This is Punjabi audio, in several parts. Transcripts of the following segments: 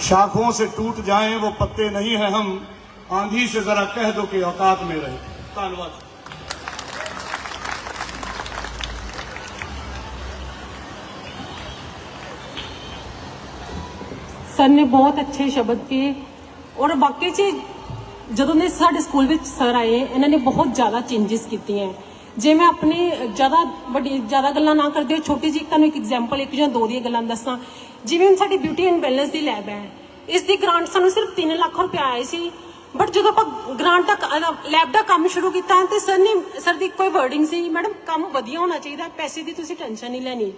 शाखों से टूट जाएं वो पत्ते नहीं है हम आंधी से जरा कह दो कि औकात में रहे धन्यवाद ਸਰ ਨੇ ਬਹੁਤ ਅੱਛੇ ਸ਼ਬਦ ਕਹੇ ਔਰ ਵਾਕਈ ਚ ਜਦੋਂ ਦੇ ਸਾਡੇ ਸਕੂਲ ਵਿੱਚ ਸਰ ਆਏ ਇਹਨਾਂ ਨੇ ਬਹੁਤ ਜ਼ਿਆਦਾ ਚੇਂਜਸ ਕੀਤੀਆਂ ਜੇ ਮੈਂ ਆਪਣੇ ਜ਼ਿਆਦਾ ਵੱਡੀ ਜ਼ਿਆਦਾ ਗੱਲਾਂ ਨਾ ਕਰਦੇ ਹੋਏ ਛੋਟੀ ਜਿਹੀ ਤੁਹਾਨੂੰ ਇੱਕ ਐਗਜ਼ਾਮਪਲ ਇੱਕ ਜਾਂ ਦੋ ਦੀਆਂ ਗੱਲਾਂ ਦੱਸਾਂ ਜਿਵੇਂ ਹੁਣ ਸਾਡੀ ਬਿਊਟੀ ਐਂਡ ਵੈਲਨੈਸ ਦੀ ਲੈਬ ਹੈ, ਇਸ ਦੀ ਗ੍ਰਾਂਟ ਸਾਨੂੰ ਸਿਰਫ 3 ਲੱਖ ਰੁਪਏ ਆਏ ਸੀ ਬਟ ਜਦੋਂ ਆਪਾਂ ਗ੍ਰਾਂਟ ਦਾ ਲੈਬ ਦਾ ਕੰਮ ਸ਼ੁਰੂ ਕੀਤਾ, ਤੇ ਸਰ ਨੇ ਸਰ ਦੀ ਕੋਈ ਵਰਡਿੰਗ ਸੀ ਮੈਡਮ ਕੰਮ ਵਧੀਆ ਹੋਣਾ ਚਾਹੀਦਾ, ਪੈਸੇ ਦੀ ਤੁਸੀਂ ਟੈਨਸ਼ਨ ਨਹੀਂ ਲੈਣੀ।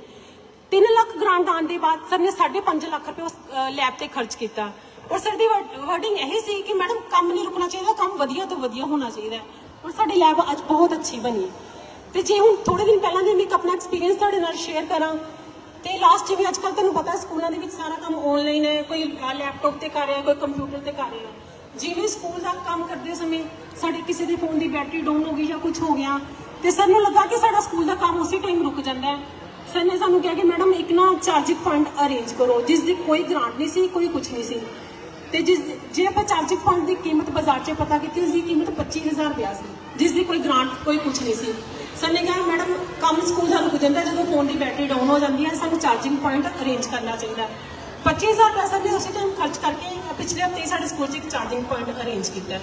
3 ਲੱਖ ਗ੍ਰਾਂਟ ਆਉਣ ਦੇ ਬਾਅਦ ਸਰ ਨੇ 5.5 ਲੱਖ ਰੁਪਏ ਉਸ ਲੈਬ ਤੇ ਖਰਚ ਕੀਤਾ। ਔਰ ਸਰ ਦੀ ਵਰਡਿੰਗ ਇਹ ਸੀ ਕਿ ਮੈਡਮ ਕੰਮ ਨਹੀਂ ਰੁਕਣਾ ਚਾਹੀਦਾ, ਕੰਮ ਵਧੀਆ ਤੋਂ ਵਧੀਆ ਹੋਣਾ ਚਾਹੀਦਾ ਔਰ ਸਾਡੀ ਲੈਬ ਅੱਜ ਬਹੁਤ ਅੱਛੀ ਬਣੀ। ਤੇ ਜੇ ਹੁਣ ਥੋੜੇ ਦਿਨ ਪਹਿਲਾਂ ਦੇ ਮੈਂ ਇੱਕ ਆਪਣਾ ਐਕਸਪੀਰੀਅੰਸ ਤੁਹਾਡੇ ਨਾਲ ਸ਼ੇਅਰ ਕਰਾਂ ਤੇ ਲਾਸਟ ਵੀ ਅੱਜ ਕੱਲ੍ਹ ਤੁਹਾਨੂੰ ਪਤਾ ਸਕੂਲਾਂ ਦੇ ਵਿੱਚ ਸਾਰਾ ਕੰਮ ਆਨਲਾਈਨ ਹੈ, ਕੋਈ ਲੈਪਟਾਪ ਤੇ ਕਰ ਰਿਹਾ, ਕੋਈ ਕੰਪਿਊਟਰ ਤੇ ਕਰ ਰਿਹਾ। ਜਿਵੇਂ ਸਕੂਲ ਦਾ ਕੰਮ ਕਰਦੇ ਸਮੇਂ ਸਾਡੇ ਕਿਸੇ ਦੇ ਫੋਨ ਦੀ ਬੈਟਰੀ ਡਾਊਨ ਹੋ ਗਈ ਜਾਂ ਕੁਝ ਹੋ ਗਿਆ, ਤੇ ਸਰ ਨੂੰ ਲੱਗਾ ਕਿ ਸਾਡਾ ਸਕੂਲ ਦਾ ਕੰਮ ਉਸੇ ਟਾਈਮ ਰੁਕ ਜਾਂਦਾ ਹੈ। ਸਰ ਨੇ ਸਾਨੂੰ ਕਿਹਾ ਕਿ ਮੈਡਮ ਇੱਕ ਨਾ ਚਾਰਜਿੰਗ ਪੁਆਇੰਟ ਅਰੇਂਜ ਕਰੋ, ਜਿਸ ਦੀ ਕੋਈ ਗ੍ਰਾਂਟ ਨਹੀਂ ਸੀ, ਕੋਈ ਕੁਝ ਨਹੀਂ ਸੀ। ਤੇ ਜਿਸ ਜੇ ਆਪਾਂ ਚਾਰਜਿੰਗ ਪੁਆਇੰਟ ਦੀ ਕੀਮਤ ਬਾਜ਼ਾਰ 'ਚ ਪਤਾ ਕੀਤੀ ਉਸ ਦੀ ਕੀਮਤ 25000 ਰੁਪਇਆ ਸੀ, ਜਿਸ ਦੀ ਕੋਈ ਗ੍ਰਾਂਟ ਕੋਈ ਕੁਝ ਨਹੀਂ ਸੀ। ਸਰ ਨੇ ਕਿਹਾ ਮੈਡਮ, ਕੰਮ ਸਕੂਲ ਦਾ ਰੁਕ ਜਾਂਦਾ, ਜਦੋਂ ਫੋਨ ਦੀ ਬੈਟਰੀ ਡਾਊਨ ਹੋ ਜਾਂਦੀ ਹੈ, ਸਾਨੂੰ ਚਾਰਜਿੰਗ ਪੁਆਇੰਟ ਅਰੇਂਜ ਕਰਨਾ ਚਾਹੀਦਾ ਹੈ। 25000 ਰੁਪਇਆ ਸਰ ਨੇ ਉਸੇ ਟਾਈਮ ਖਰਚ ਕਰਕੇ ਪਿਛਲੇ ਹਫ਼ਤੇ ਹੀ ਸਾਡੇ ਸਕੂਲ 'ਚ ਇੱਕ ਚਾਰਜਿੰਗ ਪੁਆਇੰਟ ਅਰੇਂਜ ਕੀਤਾ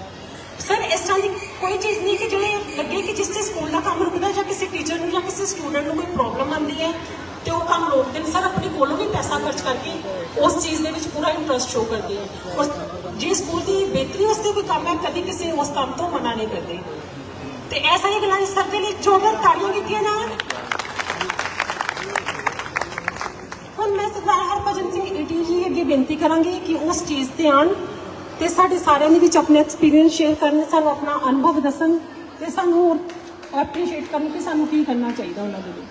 ਸਰ ਇਸ ਤਰ੍ਹਾਂ ਦੀ ਕੋਈ ਚੀਜ਼ ਨਹੀਂ ਕਿ ਜਿਹੜੇ ਲੱਗੇ ਕਿ ਜਿਸ ਤੇ ਸਕੂਲ ਦਾ ਕੰਮ ਰੁਕਦਾ ਜਾਂ ਕਿਸੇ ਟੀਚਰ ਨੂੰ ਜਾਂ ਕਿਸੇ ਸਟੂਡੈਂਟ ਨੂੰ ਕੋਈ ਪ੍ਰੋਬਲਮ ਆਉਂਦੀ ਹੈ ਤੇ ਉਹ ਕੰਮ ਰੋਕਦੇ ਨੇ। ਸਰ ਆਪਣੇ ਕੋਲੋਂ ਵੀ ਪੈਸਾ ਖਰਚ ਕਰਕੇ ਉਸ ਚੀਜ਼ ਦੇ ਵਿੱਚ ਪੂਰਾ ਇੰਟਰਸਟ ਸ਼ੋ ਕਰਦੇ ਆ ਔਰ ਜੇ ਸਕੂਲ ਦੀ ਬਿਹਤਰੀ ਵਾਸਤੇ ਕੋਈ ਕੰਮ ਹੈ, ਕਦੀ ਕਿਸੇ ਉਸ ਕੰਮ ਤੋਂ ਮਨਾ ਨਹੀਂ ਕਰਦੇ। ਤੇ ਐਸਾ ਹੀ ਗੱਲਾਂ ਸਰ ਦੇ ਲਈ ਜੋਗਰ ਤਾੜੀਆਂ ਕੀਤੀਆਂ ਜਾਣ। ਹੁਣ ਮੈਂ ਸਰਦਾਰ ਹਰਭਜਨ ਸਿੰਘ ਏਟੀ ਜੀ ਅੱਗੇ ਬੇਨਤੀ ਕਰਾਂਗੀ ਕਿ ਉਸ ਚੀਜ਼ ਤੇ ਆਣ ਤੇ ਸਾਡੇ ਸਾਰਿਆਂ ਦੇ ਵਿੱਚ ਆਪਣੇ ਐਕਸਪੀਰੀਅੰਸ ਸ਼ੇਅਰ ਕਰਨ, ਸਾਨੂੰ ਆਪਣਾ ਅਨੁਭਵ ਦੱਸਣ ਤੇ ਸਾਨੂੰ ਹੋਰ ਐਪਰੀਸ਼ੀਏਟ ਕਰਨ ਕਿ ਸਾਨੂੰ ਕੀ ਕਰਨਾ ਚਾਹੀਦਾ ਉਹਨਾਂ ਦੇ ਲਈ।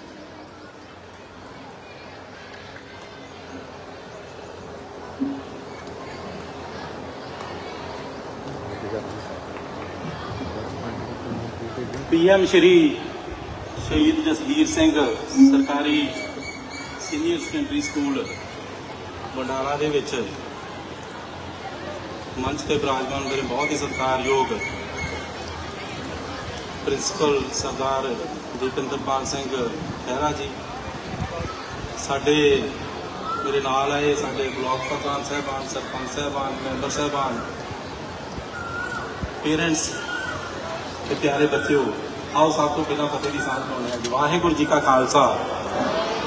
ਪੀਐਮ ਸ਼੍ਰੀ ਸ਼ਹੀਦ ਜਸਵੀਰ ਸਿੰਘ ਸਰਕਾਰੀ ਸੀਨੀਅਰ ਸੈਕੰਡਰੀ ਸਕੂਲ ਬੰਡਾਲਾ ਦੇ ਵਿੱਚ ਮੰਚ ਤੇ ਬਿਰਾਜਮਾਨ ਮੇਰੇ ਬਹੁਤ ਹੀ ਸਤਿਕਾਰਯੋਗ ਪ੍ਰਿੰਸੀਪਲ ਸਰਦਾਰ ਦੀਪਿੰਦਰਪਾਲ ਸਿੰਘ ਖਹਿਰਾ ਜੀ, ਸਾਡੇ ਮੇਰੇ ਨਾਲ ਆਏ ਸਾਡੇ ਬਲਾਕ ਪ੍ਰਧਾਨ ਸਾਹਿਬਾਨ, ਸਰਪੰਚ ਸਾਹਿਬਾਨ, ਮੈਂਬਰ ਸਾਹਿਬਾਨ, ਪੇਰੈਂਟਸ ਤੇ ਪਿਆਰੇ ਬੱਚਿਓ ਆਓ ਸਭ ਤੋਂ ਪਹਿਲਾਂ ਫਤਿਹ ਦੀ ਸਾਂਝ ਪਾਉਂਦੇ ਹਾਂ ਵਾਹਿਗੁਰੂ ਜੀ ਕਾ ਖਾਲਸਾ।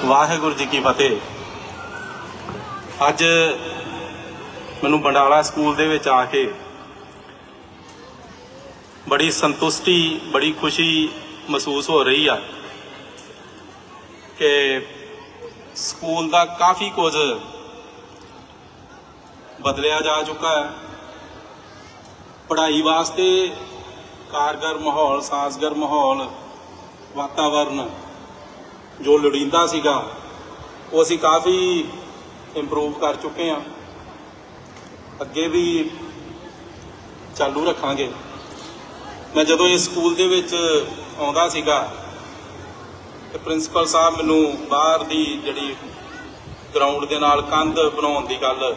ਵਾਹਿਗੁਰੂ ਜੀ ਕੀ ਫਤਿਹ। ਅੱਜ ਮੈਨੂੰ ਬੰਡਾਲਾ ਸਕੂਲ ਦੇ ਵਿੱਚ ਆ ਕੇ ਬੜੀ ਸੰਤੁਸ਼ਟੀ, ਬੜੀ ਖੁਸ਼ੀ ਮਹਿਸੂਸ ਹੋ ਰਹੀ ਆ ਕਿ ਸਕੂਲ ਦਾ ਕਾਫੀ ਕੁਝ ਬਦਲਿਆ ਜਾ ਚੁੱਕਾ ਹੈ। ਪੜ੍ਹਾਈ ਵਾਸਤੇ ਕਾਰਗਰ ਮਾਹੌਲ, ਸਾਜ਼ਗਰ ਮਾਹੌਲ, ਵਾਤਾਵਰਨ ਜੋ ਲੋੜੀਂਦਾ ਸੀਗਾ, ਉਹ ਅਸੀਂ ਕਾਫੀ ਇੰਪਰੂਵ ਕਰ ਚੁੱਕੇ ਹਾਂ। ਅੱਗੇ ਵੀ ਚਾਲੂ ਰੱਖਾਂਗੇ। ਮੈਂ ਜਦੋਂ ਇਸ ਸਕੂਲ ਦੇ ਵਿੱਚ ਆਉਂਦਾ ਸੀਗਾ, ਤੇ ਪ੍ਰਿੰਸੀਪਲ ਸਾਹਿਬ ਮੈਨੂੰ ਬਾਹਰ ਦੀ ਜਿਹੜੀ ਗਰਾਊਂਡ ਦੇ ਨਾਲ ਕੰਧ ਬਣਾਉਣ ਦੀ ਗੱਲ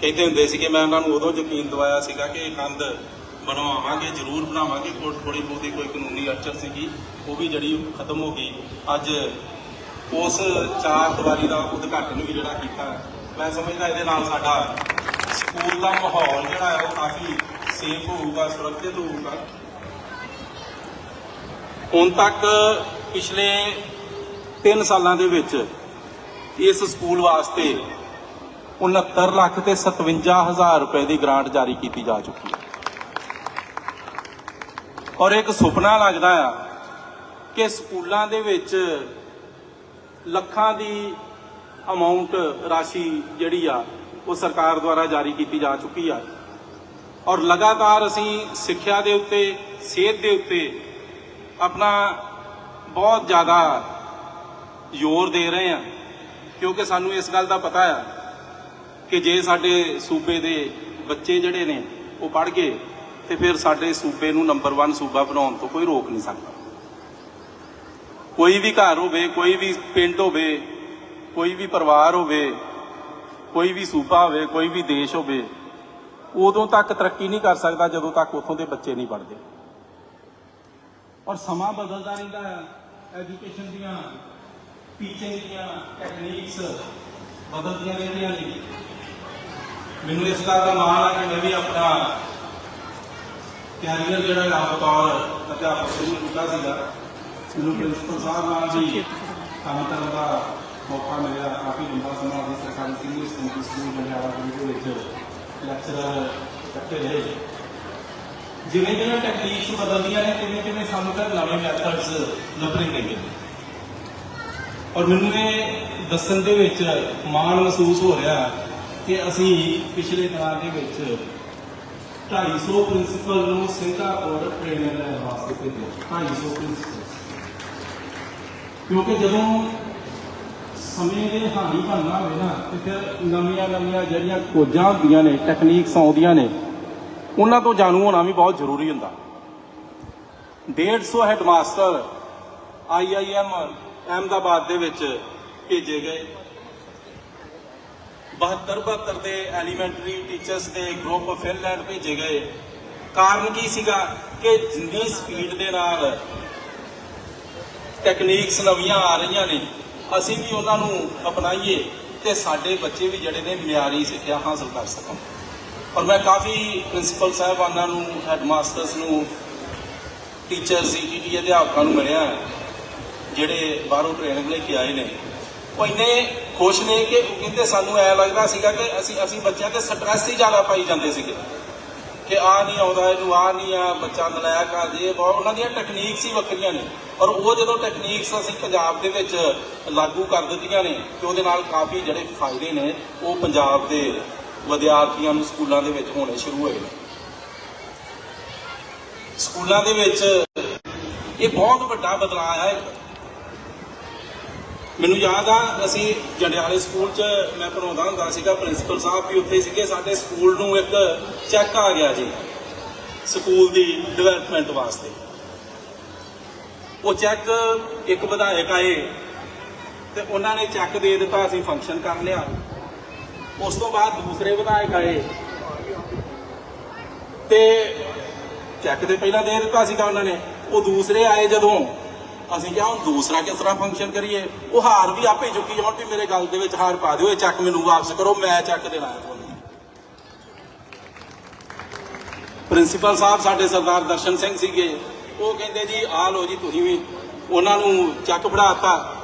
ਕਹਿੰਦੇ ਹੁੰਦੇ ਸੀ ਕਿ ਮੈਂ ਉਹਨਾਂ ਨੂੰ ਉਦੋਂ ਯਕੀਨ ਦਿਵਾਇਆ ਸੀਗਾ ਕਿ ਇਹ ਕੰਧ ਬਣਵਾਵਾਂਗੇ, ਜ਼ਰੂਰ ਬਣਾਵਾਂਗੇ। ਕੋਈ ਥੋੜੀ ਬਹੁਤੀ ਕੋਈ ਕਾਨੂੰਨੀ ਅੜਚਨ ਸੀਗੀ, ਉਹ ਵੀ ਜਿਹੜੀ ਖਤਮ ਹੋ ਗਈ। ਅੱਜ ਉਸ ਚਾਰ ਦੀਵਾਰੀ ਦਾ ਉਦਘਾਟਨ ਵੀ ਜਿਹੜਾ ਕੀਤਾ। ਮੈਂ ਸਮਝਦਾ ਇਹਦੇ ਨਾਲ ਸਾਡਾ ਸਕੂਲ ਦਾ ਮਾਹੌਲ ਜਿਹੜਾ ਹੈ, ਉਹ ਕਾਫੀ ਸੇਫ ਹੋਊਗਾ, ਸੁਰੱਖਿਅਤ ਹੋਊਗਾ। ਹੁਣ ਤੱਕ ਪਿਛਲੇ 3 ਸਾਲਾਂ ਦੇ ਵਿੱਚ ਇਸ ਸਕੂਲ ਵਾਸਤੇ 69 ਲੱਖ ਤੇ 57000 ਰੁਪਏ ਦੀ ਗ੍ਰਾਂਟ ਜਾਰੀ ਕੀਤੀ ਜਾ ਚੁੱਕੀ ਹੈ। ਔਰ ਇੱਕ ਸੁਪਨਾ ਲੱਗਦਾ ਆ ਕਿ ਸਕੂਲਾਂ ਦੇ ਵਿੱਚ ਲੱਖਾਂ ਦੀ ਅਮਾਉਂਟ ਰਾਸ਼ੀ ਜਿਹੜੀ ਆ, ਉਹ ਸਰਕਾਰ ਦੁਆਰਾ ਜਾਰੀ ਕੀਤੀ ਜਾ ਚੁੱਕੀ ਆ। ਔਰ ਲਗਾਤਾਰ ਅਸੀਂ ਸਿੱਖਿਆ ਦੇ ਉੱਤੇ, ਸਿਹਤ ਦੇ ਉੱਤੇ ਆਪਣਾ ਬਹੁਤ ਜ਼ਿਆਦਾ ਜ਼ੋਰ ਦੇ ਰਹੇ ਆ, ਕਿਉਂਕਿ ਸਾਨੂੰ ਇਸ ਗੱਲ ਦਾ ਪਤਾ ਆ ਕਿ ਜੇ ਸਾਡੇ ਸੂਬੇ ਦੇ ਬੱਚੇ ਜਿਹੜੇ ਨੇ, ਉਹ ਪੜ੍ਹ ਗਏ ਤੇ ਫਿਰ ਸਾਡੇ ਸੂਬੇ ਨੂੰ ਨੰਬਰ 1 ਸੂਬਾ ਬਣਾਉਣ ਤੋਂ ਕੋਈ ਰੋਕ ਨਹੀਂ ਸਕਦਾ। ਕੋਈ ਵੀ ਘਰ ਹੋਵੇ, ਕੋਈ ਵੀ ਪਿੰਡ ਹੋਵੇ, ਕੋਈ ਵੀ ਪਰਿਵਾਰ ਹੋਵੇ, ਕੋਈ ਵੀ ਸੂਬਾ ਹੋਵੇ, ਕੋਈ ਵੀ ਦੇਸ਼ ਹੋਵੇ, ਉਦੋਂ ਤੱਕ ਤਰੱਕੀ ਨਹੀਂ ਕਰ ਸਕਦਾ ਜਦੋਂ ਤੱਕ ਉੱਥੋਂ ਦੇ ਬੱਚੇ ਨਹੀਂ ਪੜ੍ਹਦੇ। ਔਰ ਸਮਾਂ ਬਦਲਦਾ ਰਹਿੰਦਾ ਹੈ ਐਜੂਕੇਸ਼ਨ ਦੀਆਂ ਟੀਚਿੰਗ ਦੀਆਂ ਟੈਕਨੀਕਸ ਬਦਲਦੀਆਂ ਰਹਿੰਦੀਆਂ ਨੇ। ਮੈਨੂੰ ਇਸ ਗੱਲ ਦਾ ਮਾਣ ਹੈ ਕਿ ਮੈਂ ਵੀ ਆਪਣਾ ਕੈਰੀਅਰ ਜਿਹੜਾ ਹੈ ਬਤੌਰ ਅਧਿਆਪਕ ਸ਼ੁਰੂ ਕੀਤਾ ਸੀਗਾ ਮੈਨੂੰ ਪ੍ਰਿੰਸੀਪਲ ਸਾਹਿਬ ਨਾਲ ਵੀ ਕੰਮ ਕਰਨ ਦਾ ਮੌਕਾ ਮਿਲਿਆ, ਕਾਫੀ ਲੰਬਾ ਸਮਾਂ ਅਸੀਂ ਸਰਕਾਰੀ ਸੀਨੀਅਰ ਸੈਕੰਡਰੀ ਸਕੂਲ ਜੰਡਿਆਲਾ ਦੇ ਵਿੱਚ ਲੈਕਚਰਰ ਇਕੱਠੇ ਰਹੇ। ਜਿਵੇਂ ਜਿਵੇਂ ਟੈਕਨੀਕਸ ਬਦਲਦੀਆਂ ਨੇ, ਤਿਵੇਂ ਤਿਵੇਂ ਸਾਨੂੰ ਤਾਂ ਨਵੇਂ ਮੈਥਡਸ ਲੱਭਣੇ ਪੈਂਦੇ ਨੇ। ਔਰ ਮੈਨੂੰ ਇਹ ਦੱਸਣ ਦੇ ਵਿੱਚ ਮਾਣ ਮਹਿਸੂਸ ਹੋ ਰਿਹਾ ਕਿ ਅਸੀਂ ਪਿਛਲੇ ਦਿਨਾਂ ਦੇ ਵਿੱਚ 250 ਪ੍ਰਿੰਸੀਪਲ ਨੂੰ ਸਿੰਗਾਪੁਰ ਟ੍ਰੇਨਿੰਗ ਲੈਣ ਵਾਸਤੇ ਭੇਜਿਆ। 250 ਪ੍ਰਿੰਸੀਪਲ ਕਿਉਂਕਿ ਜਦੋਂ ਸਮੇਂ ਦੇ ਹਾਨੀ ਬਣਨਾ ਹੋਵੇ ਨਾ, ਤੇ ਫਿਰ ਨਵੀਆਂ ਨਵੀਆਂ ਜਿਹੜੀਆਂ ਖੋਜਾਂ ਹੁੰਦੀਆਂ ਨੇ ਟੈਕਨੀਕਸ ਆਉਂਦੀਆਂ ਨੇ, ਉਹਨਾਂ ਤੋਂ ਜਾਣੂ ਹੋਣਾ ਵੀ ਬਹੁਤ ਜ਼ਰੂਰੀ ਹੁੰਦਾ। 150 ਹੈਡਮਾਸਟਰ ਆਈਆਈਐਮ ਅਹਿਮਦਾਬਾਦ ਦੇ ਵਿੱਚ ਭੇਜੇ ਗਏ। 72 72 ਦੇ ਐਲੀਮੈਂਟਰੀ ਟੀਚਰਸ ਦੇ ਗਰੁੱਪ ਫਿਨਲੈਂਡ ਭੇਜੇ ਗਏ। ਕਾਰਨ ਕੀ ਸੀਗਾ ਕਿ ਜਿੰਨੀ ਸਪੀਡ ਦੇ ਨਾਲ ਟੈਕਨੀਕਸ ਨਵੀਆਂ ਆ ਰਹੀਆਂ ਨੇ, ਅਸੀਂ ਵੀ ਉਹਨਾਂ ਨੂੰ ਅਪਣਾਈਏ ਤੇ ਸਾਡੇ ਬੱਚੇ ਵੀ ਜਿਹੜੇ ਨੇ ਮਿਆਰੀ ਸਿੱਖਿਆ ਹਾਸਲ ਕਰ ਸਕਣ। ਔਰ ਮੈਂ ਕਾਫੀ ਪ੍ਰਿੰਸੀਪਲ ਸਾਹਿਬਾਨਾਂ ਨੂੰ, ਹੈਡਮਾਸਟਰਸ ਨੂੰ, ਟੀਚਰਸ ਈਟੀਟੀ ਅਧਿਆਪਕਾਂ ਨੂੰ ਮਿਲਿਆ ਜਿਹੜੇ ਬਾਹਰੋਂ ਟ੍ਰੇਨਿੰਗ ਲੈ ਕੇ ਆਏ ਨੇ। ਉਹ ਇੰਨੇ ਖੁਸ਼ ਨੇ ਕਿ ਉਹ ਕਹਿੰਦੇ ਸਾਨੂੰ ਐ ਲੱਗਦਾ ਸੀਗਾ ਕਿ ਅਸੀਂ ਅਸੀਂ ਬੱਚਿਆਂ ਤੇ ਸਟ੍ਰੈਸ ਹੀ ਜ਼ਿਆਦਾ ਪਾਈ ਜਾਂਦੇ ਸੀਗੇ। ਕਿ ਆ ਨਹੀਂ ਆਉਂਦਾ, ਇਹਨੂੰ ਆ ਨਹੀਂ ਆ, ਬੱਚਾ ਨਲਾਇਕ ਆ, ਜੇ ਬਹੁਤ ਉਹਨਾਂ ਦੀਆਂ ਟੈਕਨੀਕਸ ਹੀ ਵੱਖਰੀਆਂ ਨੇ। ਔਰ ਉਹ ਜਦੋਂ ਟੈਕਨੀਕਸ ਅਸੀਂ ਪੰਜਾਬ ਦੇ ਵਿੱਚ ਲਾਗੂ ਕਰ ਦਿੱਤੀਆਂ ਨੇ ਤੇ ਉਹਦੇ ਨਾਲ ਕਾਫੀ ਜਿਹੜੇ ਫਾਇਦੇ ਨੇ, ਉਹ ਪੰਜਾਬ ਦੇ ਵਿਦਿਆਰਥੀਆਂ ਨੂੰ ਸਕੂਲਾਂ ਦੇ ਵਿੱਚ ਹੋਣੇ ਸ਼ੁਰੂ ਹੋਏ ਨੇ। ਸਕੂਲਾਂ ਦੇ ਵਿੱਚ ਇਹ ਬਹੁਤ ਵੱਡਾ ਬਦਲਾਅ ਆਇਆ ਹੈ ਮੈਨੂੰ ਯਾਦ ਆ, ਅਸੀਂ ਜੰਡਿਆਲੇ ਸਕੂਲ 'ਚ ਮੈਂ ਪੜਾਉਂਦਾ ਹੁੰਦਾ ਸੀਗਾ, ਪ੍ਰਿੰਸੀਪਲ ਸਾਹਿਬ ਵੀ ਉੱਥੇ ਸੀਗੇ, ਸਾਡੇ ਸਕੂਲ ਨੂੰ ਇੱਕ ਚੈੱਕ ਆ ਗਿਆ ਜੀ, ਸਕੂਲ ਦੀ ਡਿਵੈਲਪਮੈਂਟ ਵਾਸਤੇ। ਉਹ ਚੈੱਕ ਇੱਕ ਵਿਧਾਇਕ ਆਏ, ਤੇ ਉਹਨਾਂ ਨੇ ਚੈੱਕ ਦੇ ਦਿੱਤਾ, ਅਸੀਂ ਫੰਕਸ਼ਨ ਕਰ ਲਿਆ। ਉਸ ਤੋਂ ਬਾਅਦ ਦੂਸਰੇ ਵਿਧਾਇਕ ਆਏ, ਤੇ ਚੈੱਕ ਤੇ ਪਹਿਲਾਂ ਦੇ ਦਿੱਤਾ ਸੀਗਾ ਉਹਨਾਂ ਨੇ। ਉਹ ਦੂਸਰੇ ਆਏ ਜਦੋਂ ਅਸੀਂ ਕਿਹਾ ਹੁਣ ਦੂਸਰਾ ਕਿਸ ਤਰ੍ਹਾਂ ਫੰਕਸ਼ਨ ਕਰੀਏ? ਉਹ ਹਾਰ ਵੀ ਆਪੇ ਚੁੱਕੀ ਜਾਣ ਵੀ ਮੇਰੇ ਗੱਲ ਦੇ ਵਿੱਚ ਹਾਰ ਪਾ ਦਿਓ, ਇਹ ਚੱਕ ਮੈਨੂੰ ਵਾਪਸ ਕਰੋ, ਮੈਂ ਚੱਕ ਦੇਣਾ ਹੈ ਤੁਹਾਨੂੰ। ਪ੍ਰਿੰਸੀਪਲ ਸਾਹਿਬ ਸਾਡੇ ਸਰਦਾਰ ਦਰਸ਼ਨ ਸਿੰਘ ਸੀਗੇ। ਉਹ ਕਹਿੰਦੇ ਜੀ ਆ ਲੋ ਜੀ ਤੁਸੀਂ ਵੀ, ਉਹਨਾਂ ਨੂੰ ਚੱਕ ਫੜਾਤਾ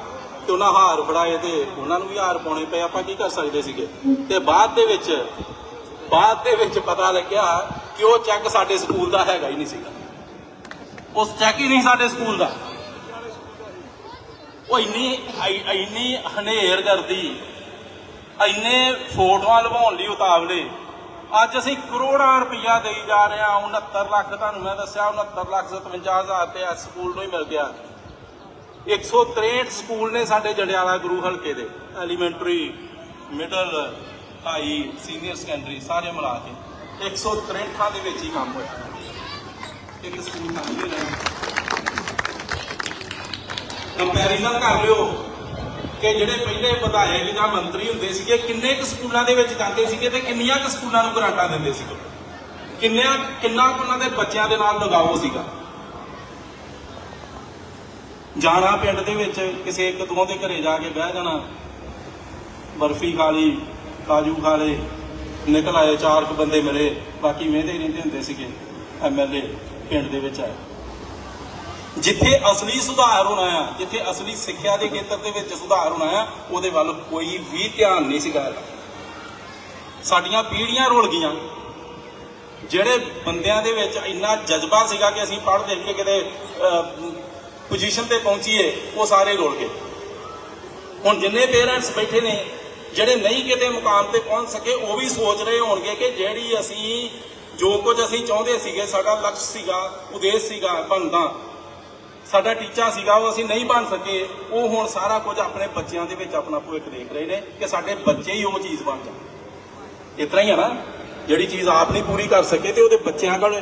ਤੇ ਉਹਨਾਂ ਹਾਰ ਫੜਾਏ ਤੇ ਉਹਨਾਂ ਨੂੰ ਵੀ ਹਾਰ ਪਾਉਣੇ ਪਏ, ਆਪਾਂ ਕੀ ਕਰ ਸਕਦੇ ਸੀਗੇ? ਤੇ ਬਾਅਦ ਦੇ ਵਿੱਚ, ਬਾਅਦ ਦੇ ਵਿੱਚ ਪਤਾ ਲੱਗਿਆ ਕਿ ਉਹ ਚੈੱਕ ਸਾਡੇ ਸਕੂਲ ਦਾ ਹੈਗਾ ਹੀ ਨਹੀਂ ਸੀਗਾ। ਉਸ ਚੈੱਕ ਹੀ ਨਹੀਂ ਸਾਡੇ ਸਕੂਲ ਦਾ। ਉਹ ਇੰਨੀ ਇੰਨੀ ਹਨੇਰ ਕਰਦੀ, ਇੰਨੇ ਫੋਟੋਆਂ ਲਵਾਉਣ ਲਈ ਉਤਾਵਲੇ। ਅੱਜ ਅਸੀਂ ਕਰੋੜਾਂ ਰੁਪਈਆ ਦੇਈ ਜਾ ਰਹੇ ਹਾਂ 69 ਲੱਖ ਤੁਹਾਨੂੰ ਮੈਂ ਦੱਸਿਆ 69 ਲੱਖ 57 ਹਜ਼ਾਰ ਤੇ ਇਸ ਸਕੂਲ ਨੂੰ ਹੀ ਮਿਲ ਗਿਆ। 163 ਸਕੂਲ ਨੇ ਸਾਡੇ ਜੰਡਿਆਲਾ ਗੁਰੂ ਹਲਕੇ ਦੇ, elementary, middle, high, senior, secondary, ਸਾਰੇ ਮਿਲਾ ਕੇ 163 ਦੇ ਵਿੱਚ ਹੀ ਕੰਮ ਹੋਇਆ। ਇੱਕ ਸਕੂਲ ਖਾਲੀ ਨਹੀਂ ਰਿਹਾ ਕੰਪੈਰੀਜ਼ਨ ਕਰ ਲਿਓ ਕਿ ਜਿਹੜੇ ਪਹਿਲੇ ਵਿਧਾਇਕ ਜਾਂ ਮੰਤਰੀ ਹੁੰਦੇ ਸੀਗੇ, ਕਿੰਨੇ ਕੁ ਸਕੂਲਾਂ ਦੇ ਵਿੱਚ ਜਾਂਦੇ ਸੀਗੇ ਤੇ ਕਿੰਨੀਆਂ ਕੁ ਸਕੂਲਾਂ ਨੂੰ ਗ੍ਰਾਂਟਾਂ ਦਿੰਦੇ ਸੀਗੇ? ਕਿੰਨਿਆਂ, ਕਿੰਨਾ ਕੁ ਉਹਨਾਂ ਦੇ ਬੱਚਿਆਂ ਦੇ ਨਾਲ ਲਗਾਓ ਸੀਗਾ? ਜਾਣਾ ਪਿੰਡ ਦੇ ਵਿੱਚ, ਕਿਸੇ ਇੱਕ ਦੋ ਦੇ ਘਰੇ ਜਾ ਕੇ ਬਹਿ ਜਾਣਾ। ਬਰਫੀ ਖਾ ਲਈ, ਕਾਜੂ ਖਾ ਲਏ, ਨਿਕਲ ਆਏ, ਚਾਰ ਕੁ ਬੰਦੇ ਮਿਲੇ। ਬਾਕੀ ਵੇਂਦੇ ਹੀ ਰਹਿੰਦੇ ਹੁੰਦੇ ਸੀਗੇ ਐਮਐਲਏ ਪਿੰਡ ਦੇ ਵਿੱਚ ਆਏ। ਜਿੱਥੇ ਅਸਲੀ ਸੁਧਾਰ ਹੋਣਾ ਆ, ਜਿੱਥੇ ਅਸਲੀ ਸਿੱਖਿਆ ਦੇ ਖੇਤਰ ਦੇ ਵਿੱਚ ਸੁਧਾਰ ਹੋਣਾ ਆ, ਉਹਦੇ ਵੱਲ ਕੋਈ ਵੀ ਧਿਆਨ ਨਹੀਂ ਸੀਗਾ ਹੈਗਾ। ਸਾਡੀਆਂ ਪੀੜ੍ਹੀਆਂ ਰੁਲ ਗਈਆਂ। ਜਿਹੜੇ ਬੰਦਿਆਂ ਦੇ ਵਿੱਚ ਇੰਨਾ ਜਜ਼ਬਾ ਸੀਗਾ ਕਿ ਅਸੀਂ ਪੜ੍ਹ ਲਿਖ ਕੇ ਕਿਤੇ ਪੋਜੀਸ਼ਨ ਤੇ ਪਹੁੰਚੀਏ, ਉਹ ਸਾਰੇ ਰੁਲ ਗਏ। ਹੁਣ ਜਿੰਨੇ ਪੇਰੈਂਟਸ ਬੈਠੇ ਨੇ, ਜਿਹੜੇ ਨਹੀਂ ਕਿਤੇ ਮੁਕਾਮ ਤੇ ਪਹੁੰਚ ਸਕੇ, ਉਹ ਵੀ ਸੋਚ ਰਹੇ ਹੋਣਗੇ ਕਿ ਜਿਹੜੀ ਅਸੀਂ, ਜੋ ਕੁਝ ਅਸੀਂ ਚਾਹੁੰਦੇ ਸੀਗੇ, ਸਾਡਾ ਲਕਸ਼ ਸੀਗਾ, ਉਦੇਸ਼ ਸੀਗਾ, ਬਣਦਾ। ਸਾਡਾ ਟੀਚਾ ਸੀਗਾ, ਉਹ ਅਸੀਂ ਨਹੀਂ ਬਣ ਸਕੇ। ਉਹ ਹੁਣ ਸਾਰਾ ਕੁਝ ਆਪਣੇ ਬੱਚਿਆਂ ਦੇ ਵਿੱਚ ਆਪਣਾ ਭਵਿੱਖ ਦੇਖ ਰਹੇ ਨੇ ਕਿ ਸਾਡੇ ਬੱਚੇ ਹੀ ਉਹ ਚੀਜ਼ ਬਣ ਜਾਣ। ਇਸ ਤਰ੍ਹਾਂ ਹੀ ਹੈ ਨਾ, ਜਿਹੜੀ ਚੀਜ਼ ਆਪ ਨਹੀਂ ਪੂਰੀ ਕਰ ਸਕੇ ਤੇ ਉਹਦੇ ਬੱਚਿਆਂ ਕੋਲ,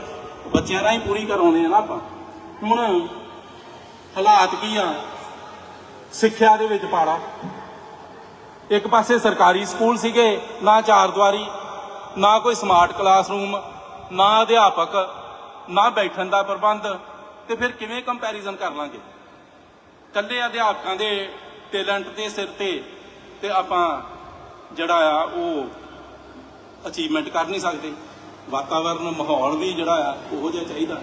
ਬੱਚਿਆਂ ਨਾਲ ਹੀ ਪੂਰੀ ਕਰਾਉਣੇ ਆ ਨਾ ਆਪਾਂ। ਹੁਣ ਹਾਲਾਤ ਕੀ ਆ? ਸਿੱਖਿਆ ਦੇ ਵਿੱਚ ਪਾੜਾ। ਇੱਕ ਪਾਸੇ ਸਰਕਾਰੀ ਸਕੂਲ ਸੀਗੇ, ਨਾ ਚਾਰ ਦੁਆਰੀ ਨਾ ਕੋਈ ਸਮਾਰਟ ਕਲਾਸਰੂਮ ਨਾ ਅਧਿਆਪਕ, ਨਾ ਬੈਠਣ ਦਾ ਪ੍ਰਬੰਧ ਤੇ ਫਿਰ ਕਿਵੇਂ ਕੰਪੈਰੀਜ਼ਨ ਕਰ ਲਾਂਗੇ? ਕੱਲੇ ਅਧਿਆਪਕਾਂ ਦੇ ਟੈਲੈਂਟ ਦੇ ਸਿਰ ਤੇ ਤੇ ਆਪਾਂ ਜਿਹੜਾ ਆ ਉਹ ਅਚੀਵਮੈਂਟ ਕਰ ਨਹੀਂ ਸਕਦੇ। ਵਾਤਾਵਰਨ, ਮਾਹੌਲ ਵੀ ਜਿਹੜਾ ਆ, ਉਹੋ ਜਿਹਾ ਚਾਹੀਦਾ।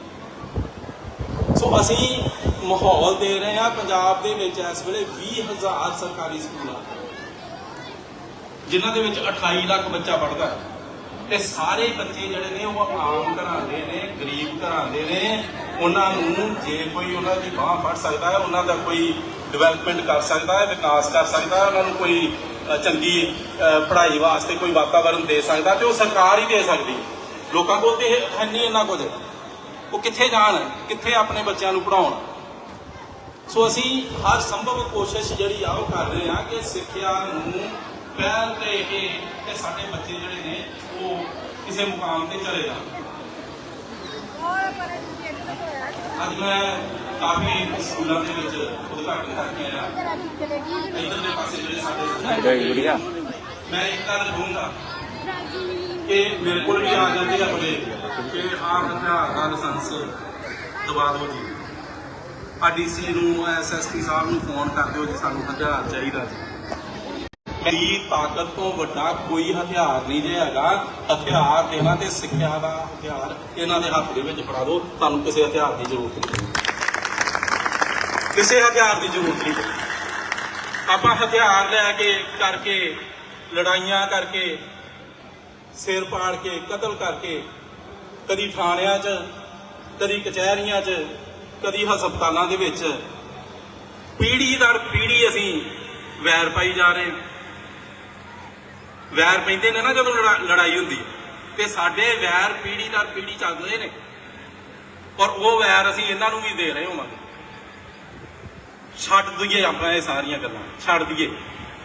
ਸੋ ਅਸੀਂ ਮਾਹੌਲ ਦੇ ਰਹੇ ਹਾਂ ਪੰਜਾਬ ਦੇ ਵਿੱਚ ਇਸ ਵੇਲੇ 20000 ਸਰਕਾਰੀ ਸਕੂਲਾਂ। ਜਿਨ੍ਹਾਂ ਦੇ ਵਿੱਚ 28 ਲੱਖ ਬੱਚਾ ਪੜ੍ਹਦਾ ਹੈ। ਤੇ ਸਾਰੇ ਬੱਚੇ ਜਿਹੜੇ ਨੇ ਉਹ ਆਮ ਘਰਾਂ ਦੇ ਨੇ, ਗਰੀਬ ਘਰਾਂ ਦੇ ਨੇ। ਉਹਨਾਂ ਨੂੰ ਜੇ ਕੋਈ ਉਹਨਾਂ ਦੀ ਬਾਹ ਫੜ ਸਕਦਾ ਹੈ, ਉਹਨਾਂ ਦਾ ਕੋਈ ਡਿਵੈਲਪਮੈਂਟ ਕਰ ਸਕਦਾ ਹੈ, ਵਿਕਾਸ ਕਰ ਸਕਦਾ ਹੈ, ਉਹਨਾਂ ਨੂੰ ਕੋਈ ਚੰਗੀ ਪੜ੍ਹਾਈ ਵਾਸਤੇ ਕੋਈ ਵਾਤਾਵਰਣ ਦੇ ਸਕਦਾ ਤੇ ਉਹ ਸਰਕਾਰ ਹੀ ਦੇ ਸਕਦੀ ਲੋਕਾਂ ਕੋਲ ਤੇ ਹੈ ਨਹੀਂ ਇੰਨਾ ਕੁਝ। ਉਹ ਕਿੱਥੇ ਜਾਣ, ਕਿੱਥੇ ਆਪਣੇ ਬੱਚਿਆਂ ਨੂੰ ਪੜਾਉਣ ਸੋ ਅਸੀਂ ਹਰ ਸੰਭਵ ਕੋਸ਼ਿਸ਼ ਜਿਹੜੀ ਆ, ਉਹ ਕਰ ਰਹੇ ਹਾਂ ਕਿ ਸਿੱਖਿਆ ਨੂੰ ਪਹਿਲ ਦੇ ਕੇ ਤੇ ਸਾਡੇ ਬੱਚੇ ਜਿਹੜੇ ਨੇ, ਉਹ ਕਿਸੇ ਮੁਕਾਮ ਤੇ ਚਲੇ ਜਾਣ। ਅੱਜ ਮੈਂ ਕਾਫੀ ਸਕੂਲਾਂ ਦੇ ਵਿੱਚ ਉਦਘਾਟਨ ਕਰਕੇ ਆਇਆ। ਇਧਰਲੇ ਪਾਸੇ ਜਿਹੜੇ ਸਾਡੇ ਮੈਂ ਇੱਕ ਗੱਲ ਕਹੂੰਗਾ ਕਿ ਮੇਰੇ ਕੋਲ ਵੀ ਆ ਜਾਂਦੇ ਆ ਬੜੇ ਕਿ ਆਹ ਹਥਿਆਰ ਦਾ ਲਾਇਸੈਂਸ। ਦਵਾ ਦਿਓ ਜੀ। ਆ ਡੀਸੀ ਨੂੰ ਐਸਐਸਪੀ ਸਾਹਿਬ ਨੂੰ ਫੋਨ ਕਰ ਦਿਓ ਜੀ ਸਾਨੂੰ ਹਥਿਆਰ ਚਾਹੀਦਾ ਜੀ। ਮੇਰੀ ਤਾਕਤ ਤੋਂ ਵੱਡਾ ਕੋਈ ਹਥਿਆਰ ਨਹੀਂ ਜੇ ਹੈਗਾ। ਹਥਿਆਰ ਇਹਨਾਂ ਤੇ ਸਿੱਖਿਆ ਦਾ ਹਥਿਆਰ ਇਹਨਾਂ ਦੇ ਹੱਥ ਦੇ ਵਿੱਚ ਫੜਾ ਦਿਓ। ਤੁਹਾਨੂੰ ਕਿਸੇ ਹਥਿਆਰ ਦੀ ਜ਼ਰੂਰਤ ਨਹੀਂ ਕਿਸੇ ਹਥਿਆਰ ਦੀ ਜ਼ਰੂਰਤ ਨਹੀਂ ਆਪਾਂ ਹਥਿਆਰ ਲੈ ਕੇ ਕਰਕੇ, ਲੜਾਈਆਂ ਕਰਕੇ, ਸਿਰ ਪਾੜ ਕੇ, ਕਤਲ ਕਰਕੇ, ਕਦੀ ਥਾਣਿਆਂ 'ਚ, ਕਦੀ ਕਚਹਿਰੀਆਂ 'ਚ, ਕਦੀ ਹਸਪਤਾਲਾਂ ਦੇ ਵਿੱਚ, ਪੀੜੀ ਦਰ ਪੀੜ੍ਹੀ ਅਸੀਂ ਵੈਰ ਪਾਈ ਜਾ ਰਹੇ ਵੈਰ ਪੈਂਦੇ ਨੇ ਨਾ ਜਦੋਂ ਲੜਾ- ਲੜਾਈ ਹੁੰਦੀ ਤੇ ਸਾਡੇ ਵੈਰ ਪੀੜ੍ਹੀ ਦਰ ਪੀੜ੍ਹੀ ਚੱਲਦੇ ਨੇ। ਔਰ ਉਹ ਵੈਰ ਅਸੀਂ ਇਹਨਾਂ ਨੂੰ ਵੀ ਦੇ ਰਹੇ ਹੋਵਾਂਗੇ। ਛੱਡ ਦਈਏ ਆਪਾਂ ਇਹ ਸਾਰੀਆਂ ਗੱਲਾਂ। ਛੱਡ ਦਈਏ।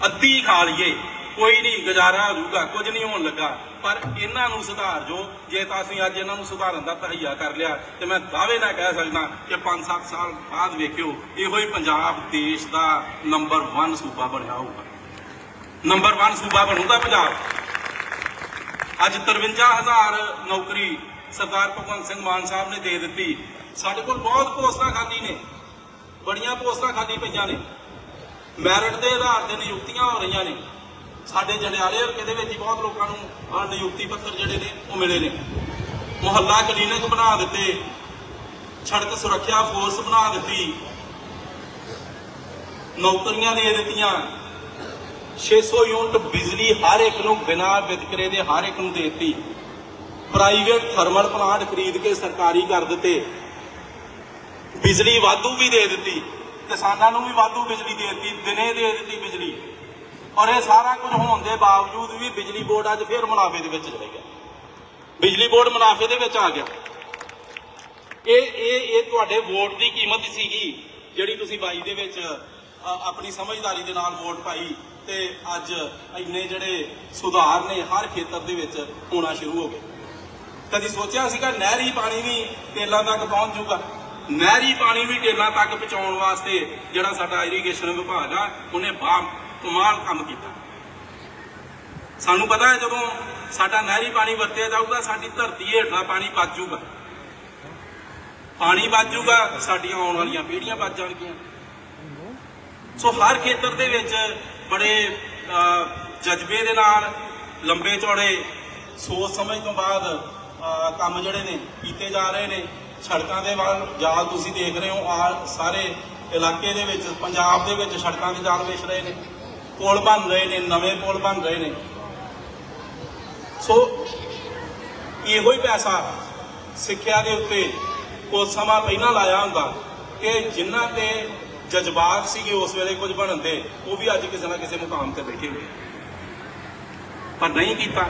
ਅੱਧੀ ਖਾ ਲਈਏ। ਕੋਈ ਨਹੀਂ, ਗੁਜ਼ਾਰਾ ਹੋ ਜਾਊਗਾ ਕੁਝ ਨਹੀਂ ਹੋਣ ਲੱਗਾ। ਪਰ ਇਹਨਾਂ ਨੂੰ ਸੁਧਾਰ ਜੋ। ਜੇ ਤਾਂ ਅਸੀਂ ਅੱਜ ਇਹਨਾਂ ਨੂੰ ਸੁਧਾਰਨ ਦਾ ਤਹਈਆ ਕਰ ਲਿਆ, ਤੇ ਮੈਂ ਦਾਅਵੇ ਨਾਲ ਕਹਿ ਸਕਦਾ ਕਿ 5-7 ਸਾਲ ਬਾਅਦ ਵੇਖਿਓ, ਇਹੋ ਹੀ ਪੰਜਾਬ ਦੇਸ਼ ਦਾ ਨੰਬਰ 1 ਸੂਬਾ ਬਣਿਆ ਹੋਊਗਾ। ਨੰਬਰ 1 ਸੂਬਾ ਬਣੂਗਾ ਪੰਜਾਬ। ਅੱਜ 53000 ਨੌਕਰੀ ਸਰਦਾਰ ਭਗਵੰਤ ਸਿੰਘ ਮਾਨ ਸਾਹਿਬ ਨੇ ਦੇ ਦਿੱਤੀ। ਸਾਡੇ ਕੋਲ ਬਹੁਤ ਪੋਸਟਾਂ ਖਾਲੀ ਨੇ। ਬੜੀਆਂ ਪੋਸਟਾਂ ਖਾਲੀ ਪਈਆਂ ਨੇ। ਮੈਰਿਟ ਦੇ ਆਧਾਰ ਤੇ ਨਿਯੁਕਤੀਆਂ ਹੋ ਰਹੀਆਂ ਨੇ। ਸਾਡੇ ਜੰਡਿਆਲੇ ਹਲਕੇ ਦੇ ਵਿੱਚ ਬਹੁਤ ਲੋਕਾਂ ਨੂੰ ਨਿਯੁਕਤੀ ਪੱਤਰ ਜਿਹੜੇ ਨੇ ਉਹ ਮਿਲੇ ਨੇ। ਮੁਹੱਲਾ ਕਲੀਨਿਕ ਬਣਾ ਦਿੱਤੇ। ਸੜਕ ਸੁਰੱਖਿਆ ਫੋਰਸ ਬਣਾ ਦਿੱਤੀ। ਨੌਕਰੀਆਂ ਦੇ ਦਿੱਤੀਆਂ। 600 ਯੂਨਿਟ ਬਿਜਲੀ ਹਰ ਇੱਕ ਨੂੰ ਬਿਨਾਂ ਵਿਤਕਰੇ ਦੇ ਹਰ ਇੱਕ ਨੂੰ ਦੇ ਦਿੱਤੀ। ਪ੍ਰਾਈਵੇਟ ਥਰਮਲ ਪਲਾਂਟ ਖਰੀਦ ਕੇ ਸਰਕਾਰੀ ਕਰ ਦਿੱਤੇ। ਬਿਜਲੀ ਵਾਧੂ ਵੀ ਦੇ ਦਿੱਤੀ। ਕਿਸਾਨਾਂ ਨੂੰ ਵੀ ਵਾਧੂ ਬਿਜਲੀ ਦੇ ਦਿੱਤੀ, ਦਿਨੇ ਦੇ ਦਿੱਤੀ ਬਿਜਲੀ। ਔਰ ਇਹ ਸਾਰਾ ਕੁਝ ਹੋਣ ਦੇ ਬਾਵਜੂਦ ਵੀ ਬਿਜਲੀ ਬੋਰਡ ਅੱਜ ਫੇਰ ਮੁਨਾਫੇ ਦੇ ਵਿੱਚ ਚਲੇ ਗਿਆ। ਬਿਜਲੀ ਬੋਰਡ ਮੁਨਾਫੇ ਦੇ ਵਿੱਚ ਆ ਗਿਆ। ਇਹ ਇਹ ਇਹ ਤੁਹਾਡੇ ਵੋਟ ਦੀ ਕੀਮਤ ਸੀਗੀ, ਜਿਹੜੀ ਤੁਸੀਂ ਬਾਈ ਦੇ ਵਿੱਚ ਆਪਣੀ ਸਮਝਦਾਰੀ ਦੇ ਨਾਲ ਵੋਟ ਪਾਈ। ਤੇ ਅੱਜ ਇੰਨੇ ਜਿਹੜੇ ਸੁਧਾਰ ਨੇ ਹਰ ਖੇਤਰ ਦੇ ਵਿੱਚ ਹੋਣਾ ਸ਼ੁਰੂ ਹੋ ਗਏ। ਕਦੀ ਸੋਚਿਆ ਸੀਗਾ ਨਹਿਰੀ ਪਾਣੀ ਵੀ ਟੇਲਾਂ ਤੱਕ ਪਹੁੰਚ ਜਾਊਗਾ? ਨਹਿਰੀ ਪਾਣੀ ਵੀ ਟੇਲਾਂ ਤੱਕ ਪਹੁੰਚਾਉਣ ਵਾਸਤੇ ਜਿਹੜਾ ਸਾਡਾ ਇਰੀਗੇਸ਼ਨ ਵਿਭਾਗ ਆ, ਉਹਨੇ ਬਾ ਕਮਾਲ ਕੰਮ ਕੀਤਾ। ਸਾਨੂੰ ਪਤਾ ਹੈ ਜਦੋਂ ਸਾਡਾ ਨਹਿਰੀ ਪਾਣੀ ਵਰਤਿਆ ਜਾਊਗਾ, ਸਾਡੀ ਧਰਤੀ ਹੇਠਲਾ ਪਾਣੀ ਬਚ ਜਾਊਗਾ। ਪਾਣੀ ਬਚ ਜਾਊਗਾ, ਸਾਡੀਆਂ ਆਉਣ ਵਾਲੀਆਂ ਪੀੜ੍ਹੀਆਂ ਬਚ ਜਾਣਗੀਆਂ। ਸੋ ਹਰ ਖੇਤਰ ਦੇ ਵਿੱਚ ਬੜੇ ਜਜ਼ਬੇ ਦੇ ਨਾਲ ਲੰਬੇ ਚੌੜੇ ਸੋਚ ਸਮਝ ਤੋਂ ਬਾਅਦ ਕੰਮ ਜਿਹੜੇ ਨੇ ਕੀਤੇ ਜਾ ਰਹੇ ਨੇ, ਸੜਕਾਂ ਦੇ ਵੱਲ, ਜਾਲ ਤੁਸੀਂ ਦੇਖ ਰਹੇ ਹੋ, ਆ ਸਾਰੇ ਇਲਾਕੇ ਦੇ ਵਿੱਚ, ਪੰਜਾਬ ਦੇ ਵਿੱਚ ਸੜਕਾਂ ਦੇ ਜਾਲ ਵੇਚ ਰਹੇ ਨੇ, ਪੁਲ ਬਣ ਰਹੇ ਨੇ, ਨਵੇਂ ਪੁਲ ਬਣ ਰਹੇ ਨੇ। ਸੋ, ਇਹੋ ਹੀ ਪੈਸਾ ਸਿੱਖਿਆ ਦੇ ਉੱਤੇ ਕੁਝ ਸਮਾਂ ਪਹਿਲਾਂ ਲਾਇਆ ਹੁੰਦਾ ਕਿ ਜਿਨ੍ਹਾਂ ਤੇ ਜਜ਼ਬਾਤ ਸੀਗੇ ਉਸ ਵੇਲੇ ਕੁਝ ਬਣਨ ਦੇ, ਉਹ ਵੀ ਅੱਜ ਕਿਸੇ ਨਾ ਕਿਸੇ ਮੁਕਾਮ ਤੇ ਬੈਠੇ ਹੋਏ ਪਰ ਨਹੀਂ ਕੀਤਾ,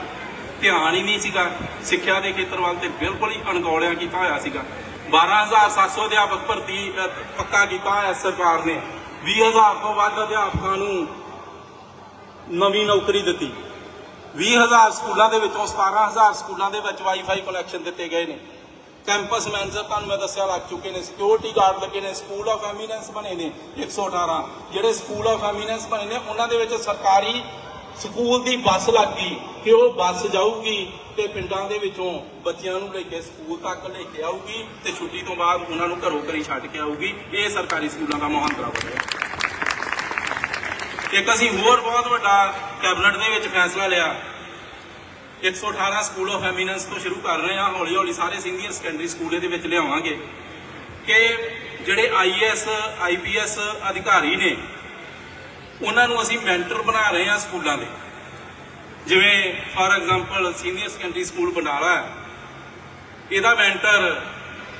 ਧਿਆਨ ਹੀ ਨਹੀਂ ਸੀਗਾ, ਸਿੱਖਿਆ ਦੇ ਖੇਤਰ ਵੱਲ ਤੇ ਬਿਲਕੁਲ ਹੀ ਅਣਗੌਲਿਆ ਕੀਤਾ ਹੋਇਆ ਸੀਗਾ। 12700 ਅਧਿਆਪਕ ਭਰਤੀ ਪੱਕਾ ਕੀਤਾ ਹੋਇਆ ਸਰਕਾਰ ਨੇ। 20000 ਤੋਂ ਵੱਧ ਅਧਿਆਪਕਾਂ ਨੂੰ ਨਵੀਂ ਨੌਕਰੀ ਦਿੱਤੀ। 20000 ਸਕੂਲਾਂ ਦੇ ਵਿੱਚੋਂ 17000 ਸਕੂਲਾਂ ਦੇ ਵਿੱਚ ਵਾਈਫਾਈ ਕਨੈਕਸ਼ਨ ਦਿੱਤੇ ਗਏ ਨੇ। ਕੈਂਪਸ ਮੈਨੇਜਰ ਤੁਹਾਨੂੰ ਮੈਂ ਦੱਸਿਆ ਲੱਗ ਚੁੱਕੇ ਨੇ ਸਿਕਿਉਰਿਟੀ ਗਾਰਡ ਲੱਗੇ ਨੇ ਸਕੂਲ ਆਫ ਐਮੀਨੈਂਸ ਬਣੇ ਨੇ 118 ਜਿਹੜੇ ਸਕੂਲ ਆਫ ਐਮੀਨੈਂਸ ਬਣੇ ਨੇ, ਉਹਨਾਂ ਦੇ ਵਿੱਚ ਸਰਕਾਰੀ ਸਕੂਲ ਦੀ ਬੱਸ ਲੱਗ ਗਈ ਕਿ ਉਹ ਬੱਸ ਜਾਊਗੀ ਤੇ ਪਿੰਡਾਂ ਦੇ ਵਿੱਚੋਂ ਬੱਚਿਆਂ ਨੂੰ ਲੈ ਕੇ ਸਕੂਲ ਤੱਕ ਲੈ ਕੇ ਆਊਗੀ ਤੇ ਛੁੱਟੀ ਤੋਂ ਬਾਅਦ ਉਹਨਾਂ ਨੂੰ ਘਰੋਂ ਘਰੀ ਛੱਡ ਕੇ ਆਊਗੀ। ਇਹ ਸਰਕਾਰੀ ਸਕੂਲਾਂ ਦਾ ਮਹਾਂਤਰਾ ਬਣਿਆ ਇੱਕ ਅਸੀਂ ਹੋਰ ਬਹੁਤ ਵੱਡਾ ਕੈਬਨਿਟ ਦੇ ਵਿੱਚ ਫੈਸਲਾ ਲਿਆ। 118 ਸਕੂਲ ਆਫ ਐਮੀਨੈਂਸ ਤੋਂ ਸ਼ੁਰੂ ਕਰ ਰਹੇ ਹਾਂ, ਹੌਲੀ ਹੌਲੀ ਸਾਰੇ ਸੀਨੀਅਰ ਸੈਕੰਡਰੀ ਸਕੂਲ ਇਹਦੇ ਵਿੱਚ ਲਿਆਵਾਂਗੇ ਕਿ ਜਿਹੜੇ ਆਈਐਸ ਆਈਪੀਐਸ ਅਧਿਕਾਰੀ ਨੇ, ਉਹਨਾਂ ਨੂੰ ਅਸੀਂ ਮੈਂਟਰ ਬਣਾ ਰਹੇ ਹਾਂ ਸਕੂਲਾਂ ਦੇ। ਜਿਵੇਂ for example senior secondary school Bandala ਹੈ, ਇਹਦਾ ਮੈਂਟਰ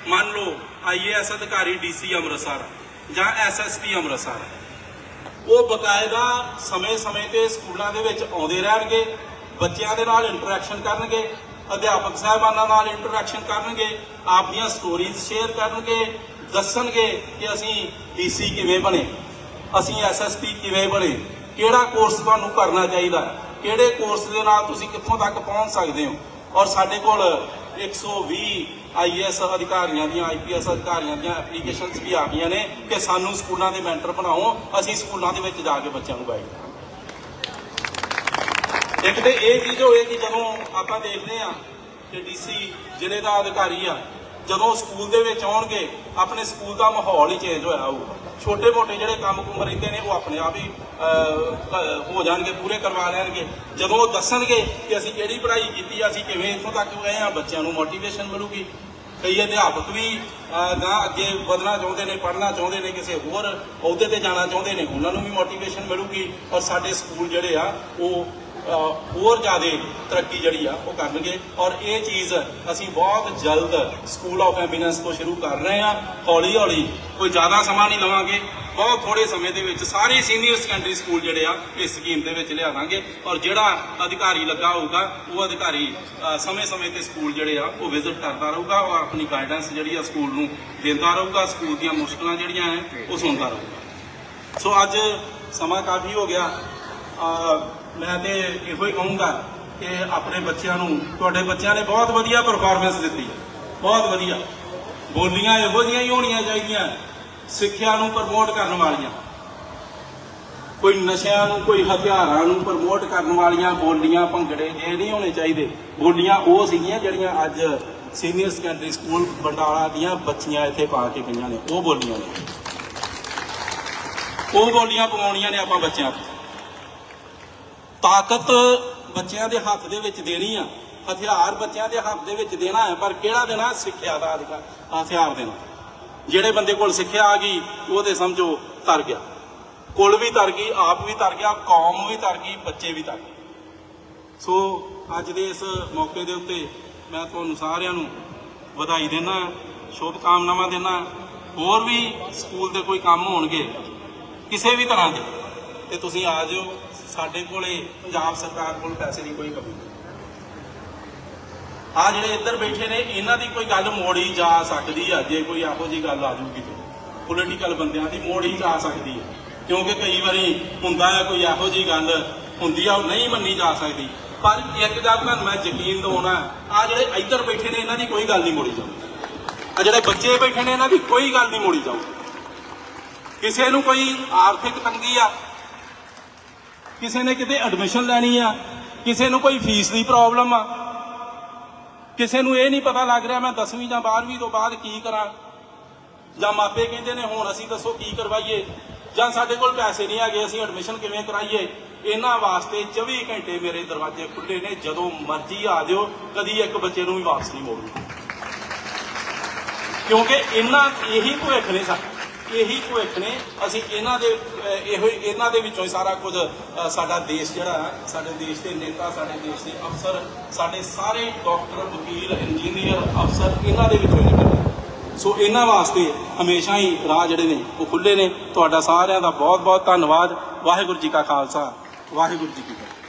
ਮੰਨ ਲਓ ਆਈਏਐਸ ਅਧਿਕਾਰੀ ਡੀਸੀ ਅੰਮ੍ਰਿਤਸਰ ਜਾਂ ਐਸਐਸਪੀ ਅੰਮ੍ਰਿਤਸਰ ਉਹ ਬਕਾਇਦਾ ਸਮੇਂ-ਸਮੇਂ ਤੇ ਸਕੂਲਾਂ ਦੇ ਵਿੱਚ ਆਉਂਦੇ ਰਹਿਣਗੇ। ਬੱਚਿਆਂ ਦੇ ਨਾਲ ਇੰਟਰੈਕਸ਼ਨ ਕਰਨਗੇ, ਅਧਿਆਪਕ ਸਾਹਿਬਾਨਾਂ ਨਾਲ ਇੰਟਰੈਕਸ਼ਨ ਕਰਨਗੇ, ਆਪਣੀਆਂ ਸਟੋਰੀਜ਼ ਸ਼ੇਅਰ ਕਰਨਗੇ, ਦੱਸਣਗੇ ਕਿ ਅਸੀਂ ਡੀਸੀ ਕਿਵੇਂ ਬਣੇ, ਅਸੀਂ ਐਸਐਸਪੀ ਕਿਵੇਂ ਬਣੇ, ਕਿਹੜਾ ਕੋਰਸ ਤੁਹਾਨੂੰ ਕਰਨਾ ਚਾਹੀਦਾ, ਕਿਹੜੇ ਕੋਰਸ ਦੇ ਨਾਲ ਤੁਸੀਂ ਕਿੱਥੋਂ ਤੱਕ ਪਹੁੰਚ ਸਕਦੇ ਹੋ। ਔਰ ਸਾਡੇ ਕੋਲ 120 ਆਈਐਸ ਅਧਿਕਾਰੀਆਂ ਦੀਆਂ ਆਈਪੀਐਸ ਅਧਿਕਾਰੀਆਂ ਦੀਆਂ ਐਪਲੀਕੇਸ਼ਨਸ ਵੀ ਆ ਗਈਆਂ ਨੇ ਕਿ ਸਾਨੂੰ ਸਕੂਲਾਂ ਦੇ ਮੈਂਟਰ ਬਣਾਓ, ਅਸੀਂ ਸਕੂਲਾਂ ਦੇ ਵਿੱਚ ਜਾ ਕੇ ਬੱਚਿਆਂ ਨੂੰ ਗਾਈਡ ਕਰਾਂਗੇ। ਇੱਕ ਤੇ ਇਹ ਚੀਜ਼ ਹੋਏਗੀ ਜਦੋਂ ਆਪਾਂ ਦੇਖਦੇ ਆ ਕਿ ਡੀਸੀ ਜ਼ਿਲ੍ਹੇ ਦਾ ਅਧਿਕਾਰੀ ਆ ਜਦੋਂ ਸਕੂਲ ਦੇ ਵਿੱਚ ਆਉਣਗੇ ਆਪਣੇ ਸਕੂਲ ਦਾ ਮਾਹੌਲ ਹੀ ਚੇਂਜ ਹੋਇਆ ਹੋਊਗਾ। ਛੋਟੇ ਮੋਟੇ ਜਿਹੜੇ ਕੰਮ ਕੁਮ ਰਹਿੰਦੇ ਨੇ ਉਹ ਆਪਣੇ ਆਪ ਹੀ ਹੋ ਜਾਣਗੇ ਪੂਰੇ ਕਰਵਾ ਲੈਣਗੇ। ਜਦੋਂ ਉਹ ਦੱਸਣਗੇ ਕਿ ਅਸੀਂ ਕਿਹੜੀ ਪੜ੍ਹਾਈ ਕੀਤੀ ਅਸੀਂ ਕਿਵੇਂ ਇੱਥੋਂ ਤੱਕ ਗਏ ਆ ਬੱਚਿਆਂ ਨੂੰ ਮੋਟੀਵੇਸ਼ਨ ਮਿਲੂਗੀ। ਕਈ ਅਧਿਆਪਕ ਵੀ ਅਹ, ਅੱਗੇ ਵਧਣਾ ਚਾਹੁੰਦੇ ਨੇ ਪੜ੍ਹਨਾ ਚਾਹੁੰਦੇ ਨੇ ਕਿਸੇ ਹੋਰ ਅਹੁਦੇ ਤੇ ਜਾਣਾ ਚਾਹੁੰਦੇ ਨੇ ਉਹਨਾਂ ਨੂੰ ਵੀ ਮੋਟੀਵੇਸ਼ਨ ਮਿਲੂਗੀ। ਔਰ ਸਾਡੇ ਸਕੂਲ ਜਿਹੜੇ ਆ ਉਹ ਹੋਰ ਜ਼ਿਆਦਾ ਤਰੱਕੀ ਜਿਹੜੀ ਆ ਉਹ ਕਰਨਗੇ। ਔਰ ਇਹ ਚੀਜ਼ ਅਸੀਂ ਬਹੁਤ ਜਲਦ ਸਕੂਲ ਆਫ ਐਮੀਨੈਂਸ ਤੋਂ ਸ਼ੁਰੂ ਕਰ ਰਹੇ ਹਾਂ। ਹੌਲੀ ਹੌਲੀ ਕੋਈ ਜ਼ਿਆਦਾ ਸਮਾਂ ਨਹੀਂ ਲਵਾਂਗੇ। ਬਹੁਤ ਥੋੜੇ ਸਮੇਂ ਦੇ ਵਿੱਚ ਸਾਰੇ ਸੀਨੀਅਰ ਸੈਕੰਡਰੀ ਸਕੂਲ ਜਿਹੜੇ ਆ, ਇਸ ਸਕੀਮ ਦੇ ਵਿੱਚ ਲਿਆਵਾਂਗੇ। ਔਰ ਜਿਹੜਾ ਅਧਿਕਾਰੀ ਲੱਗਾ ਹੋਊਗਾ, ਉਹ ਅਧਿਕਾਰੀ ਸਮੇਂ-ਸਮੇਂ ਤੇ ਸਕੂਲ ਜਿਹੜੇ ਆ, ਉਹ ਵਿਜ਼ਿਟ ਕਰਦਾ ਰਹੂਗਾ। ਔਰ ਆਪਣੀ ਗਾਈਡੈਂਸ ਜਿਹੜੀ ਆ ਸਕੂਲ ਨੂੰ ਦਿੰਦਾ ਰਹੂਗਾ। ਸਕੂਲ ਦੀਆਂ ਮੁਸ਼ਕਲਾਂ ਜਿਹੜੀਆਂ ਹੈ, ਉਹ ਸੁਣਦਾ ਰਹੂਗਾ। ਸੋ ਅੱਜ ਸਮਾਂ ਕਾਫੀ ਹੋ ਗਿਆ। ਮੈਂ ਤੇ ਇਹੋ ਹੀ ਕਹੂੰਗਾ ਕਿ ਆਪਣੇ ਬੱਚਿਆਂ ਨੂੰ, ਤੁਹਾਡੇ ਬੱਚਿਆਂ ਨੇ ਬਹੁਤ ਵਧੀਆ ਪਰਫਾਰਮੈਂਸ ਦਿੱਤੀ ਹੈ। ਬਹੁਤ ਵਧੀਆ। ਬੋਲੀਆਂ ਇਹੋ ਜਿਹੀਆਂ ਹੀ ਹੋਣੀਆਂ ਚਾਹੀਦੀਆਂ, ਸਿੱਖਿਆ ਨੂੰ ਪ੍ਰਮੋਟ ਕਰਨ ਵਾਲੀਆਂ। ਕੋਈ ਨਸ਼ਿਆਂ ਨੂੰ, ਕੋਈ ਹਥਿਆਰਾਂ ਨੂੰ ਪ੍ਰਮੋਟ ਕਰਨ ਵਾਲੀਆਂ ਬੋਲੀਆਂ ਭੰਗੜੇ ਇਹ ਨਹੀਂ ਹੋਣੇ ਚਾਹੀਦੇ। ਬੋਲੀਆਂ ਉਹ ਸੀਗੀਆਂ ਜਿਹੜੀਆਂ ਅੱਜ ਸੀਨੀਅਰ ਸੈਕੰਡਰੀ ਸਕੂਲ ਬੰਡਾਲਾ ਦੀਆਂ ਬੱਚੀਆਂ ਇੱਥੇ ਪਾ ਕੇ ਗਈਆਂ ਨੇ। ਉਹ ਬੋਲੀਆਂ ਨੇ। ਉਹ ਬੋਲੀਆਂ ਪਵਾਉਣੀਆਂ ਨੇ ਆਪਾਂ ਬੱਚਿਆਂ ਤੋਂ। ਤਾਕਤ ਬੱਚਿਆਂ ਦੇ ਹੱਥ ਦੇ ਵਿੱਚ ਦੇਣੀ ਆ। ਹਥਿਆਰ ਬੱਚਿਆਂ ਦੇ ਹੱਥ ਦੇ ਵਿੱਚ ਦੇਣਾ ਹੈ, ਪਰ ਕਿਹੜਾ ਦੇਣਾ? ਸਿੱਖਿਆ ਦਾ ਅਧਿਕਾਰ, ਹਥਿਆਰ ਦੇਣਾ। ਜਿਹੜੇ ਬੰਦੇ ਕੋਲ ਸਿੱਖਿਆ ਆ ਗਈ, ਉਹ ਤੇ ਸਮਝੋ ਤਰ ਗਿਆ। ਕੁਲ ਵੀ ਤਰ ਗਈ, ਆਪ ਵੀ ਤਰ ਗਿਆ, ਕੌਮ ਵੀ ਤਰ ਗਈ, ਬੱਚੇ ਵੀ ਤਰ ਗਏ। ਸੋ ਅੱਜ ਦੇ ਇਸ ਮੌਕੇ ਦੇ ਉੱਤੇ ਮੈਂ ਤੁਹਾਨੂੰ ਸਾਰਿਆਂ ਨੂੰ ਵਧਾਈ ਦੇਣਾ ਸ਼ੁਭ ਕਾਮਨਾਵਾਂ ਦੇਣਾ ਹੋਰ ਵੀ ਸਕੂਲ ਦੇ ਕੋਈ ਕੰਮ ਹੋਣਗੇ, ਕਿਸੇ ਵੀ ਤਰ੍ਹਾਂ ਦੇ, ਤੇ ਤੁਸੀਂ ਆ ਜਾਓ ਸਾਡੇ ਕੋਲੇ ਪੰਜਾਬ ਸਰਕਾਰ ਕੋਲ ਪੈਸੇ ਦੀ ਕੋਈ ਕਮੀ ਨਹੀਂ। ਆ ਜਿਹੜੇ ਇੱਧਰ ਬੈਠੇ ਨੇ, ਇਹਨਾਂ ਦੀ ਕੋਈ ਗੱਲ ਮੋੜੀ ਜਾ ਸਕਦੀ ਆ, ਜੇ ਕੋਈ ਇਹੋ ਜੀ ਗੱਲ ਆ ਜੂਗੀ ਤੇ। ਪੋਲੀਟੀਕਲ ਬੰਦਿਆਂ ਦੀ ਮੋੜੀ ਜਾ ਸਕਦੀ ਹੈ ਕਿਉਂਕਿ ਕਈ ਵਾਰੀ ਹੁੰਦਾ ਹੈ ਕੋਈ ਇਹੋ ਜੀ ਗੱਲ ਹੁੰਦੀ ਆ, ਉਹ ਨਹੀਂ ਮੰਨੀ ਜਾ ਸਕਦੀ। ਪਰ ਇੱਕ ਗੱਲ ਤੁਹਾਨੂੰ ਮੈਂ ਯਕੀਨ ਦਿਵਾਉਣਾ ਆ ਜਿਹੜੇ ਇੱਧਰ ਬੈਠੇ ਨੇ, ਇਹਨਾਂ ਦੀ ਕੋਈ ਗੱਲ ਨਹੀਂ ਮੋੜੀ ਜਾਊਗੀ। ਆ ਜਿਹੜੇ ਬੱਚੇ ਬੈਠੇ ਨੇ, ਇਹਨਾਂ ਦੀ ਕੋਈ ਗੱਲ ਨਹੀਂ ਮੋੜੀ ਜਾਊਗੀ। ਕਿਸੇ ਨੂੰ ਕੋਈ ਆਰਥਿਕ ਤੰਗੀ ਆ ਕਿਸੇ ਨੇ ਕਿਤੇ ਐਡਮਿਸ਼ਨ ਲੈਣੀ ਆ, ਕਿਸੇ ਨੂੰ ਕੋਈ ਫੀਸ ਦੀ ਪ੍ਰੋਬਲਮ ਆ, ਕਿਸੇ ਨੂੰ ਇਹ ਨਹੀਂ ਪਤਾ ਲੱਗ ਰਿਹਾ ਮੈਂ 10ਵੀਂ ਜਾਂ 12ਵੀਂ ਤੋਂ ਬਾਅਦ ਕੀ ਕਰਾਂ। ਜਾਂ ਮਾਪੇ ਕਹਿੰਦੇ ਨੇ, ਹੁਣ ਅਸੀਂ ਦੱਸੋ ਕੀ ਕਰਵਾਈਏ? ਜਾਂ ਸਾਡੇ ਕੋਲ ਪੈਸੇ ਨਹੀਂ ਹੈਗੇ, ਅਸੀਂ ਐਡਮਿਸ਼ਨ ਕਿਵੇਂ ਕਰਾਈਏ? ਇਹਨਾਂ ਵਾਸਤੇ 24 ਘੰਟੇ ਮੇਰੇ ਦਰਵਾਜ਼ੇ ਖੁੱਲੇ ਨੇ, ਜਦੋਂ ਮਰਜ਼ੀ ਆ ਜਿਓ, ਕਦੀ ਇੱਕ ਬੱਚੇ ਨੂੰ ਵੀ ਵਾਪਸ ਨਹੀਂ ਮੋੜੂਗਾ ਕਿਉਂਕਿ ਇਹਨਾਂ, ਇਹੀ ਭਵਿੱਖ ਨੇ ਸਾਡਾ। ਇਹੀ ਭਵਿੱਖ ਨੇ। ਅਸੀਂ ਇਹਨਾਂ ਦੇ ਇਹੋ ਹੀ- ਇਹਨਾਂ ਦੇ ਵਿੱਚੋਂ ਹੀ ਸਾਰਾ ਕੁਝ ਸਾਡਾ ਦੇਸ਼ ਜਿਹੜਾ ਹੈ, ਸਾਡੇ ਦੇਸ਼ ਦੇ ਨੇਤਾ, ਸਾਡੇ ਦੇਸ਼ ਦੇ ਅਫਸਰ, ਸਾਡੇ ਸਾਰੇ ਡਾਕਟਰ, ਵਕੀਲ, ਇੰਜੀਨੀਅਰ, ਅਫਸਰ ਇਹਨਾਂ ਦੇ ਵਿੱਚੋਂ ਹੀ ਨਿਕਲਦੇ ਸੋ ਇਹਨਾਂ ਵਾਸਤੇ ਹਮੇਸ਼ਾ ਹੀ ਰਾਹ ਜਿਹੜੇ ਨੇ, ਉਹ ਖੁੱਲੇ ਨੇ। ਤੁਹਾਡਾ ਸਾਰਿਆਂ ਦਾ ਬਹੁਤ ਬਹੁਤ ਧੰਨਵਾਦ। ਵਾਹਿਗੁਰੂ ਜੀ ਕਾ ਖਾਲਸਾ। ਵਾਹਿਗੁਰੂ ਜੀ ਕੀ ਫਤਿਹ।